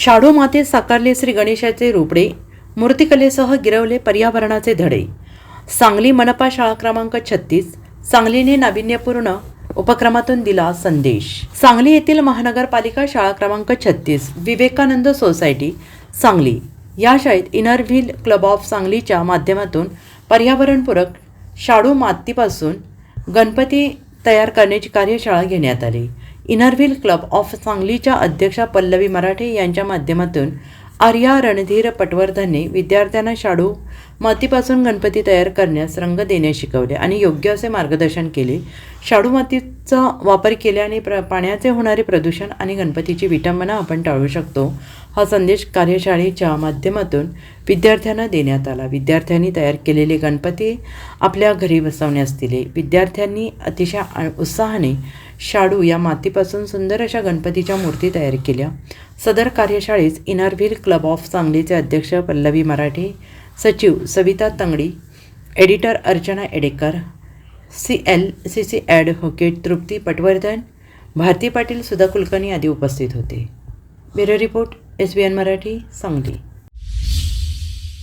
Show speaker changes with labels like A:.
A: शाडू मातेत साकारले श्री गणेशाचे रोपडे मूर्तिकलेसह गिरवले पर्यावरणाचे धडे. सांगली मनपा शाळा क्रमांक छत्तीस सांगलीने नाविन्यपूर्ण उपक्रमातून दिला संदेश. सांगली येथील महानगरपालिका शाळा क्रमांक छत्तीस विवेकानंद सोसायटी सांगली. या शाळेत इनर व्हील क्लब ऑफ सांगलीच्या माध्यमातून पर्यावरणपूरक शाडू मातीपासून गणपती तयार करण्याची कार्यशाळा घेण्यात आली. इनरव्हील क्लब ऑफ सांगलीच्या अध्यक्षा पल्लवी मराठे यांच्या माध्यमातून आर्या रणधीर पटवर्धनने विद्यार्थ्यांना शाडू मातीपासून गणपती तयार करण्यास रंग देण्यास शिकवले आणि योग्य असे मार्गदर्शन केले. शाडू मातीचा वापर केल्याने प्र पाण्याचे होणारे प्रदूषण आणि गणपतीची विटंबना आपण टाळू शकतो हा संदेश कार्यशाळेच्या माध्यमातून विद्यार्थ्यांना देण्यात आला. विद्यार्थ्यांनी तयार केलेले गणपती आपल्या घरी बसवण्यास दिले. विद्यार्थ्यांनी अतिशय आ- उत्साहाने शाडू या मातीपासून सुंदर अशा गणपतीच्या मूर्ती तयार केल्या. सदर कार्यशाळेस इनरव्हील क्लब ऑफ सांगलीचे अध्यक्ष पल्लवी मराठे सचिव Savita Tangadi editor Archana Edekar C L C C advocate Trupti Patwardhan Bharati Patil Sudha Kulkarni आदी उपस्थित होते. Bureau report S B N Marathi Sangli.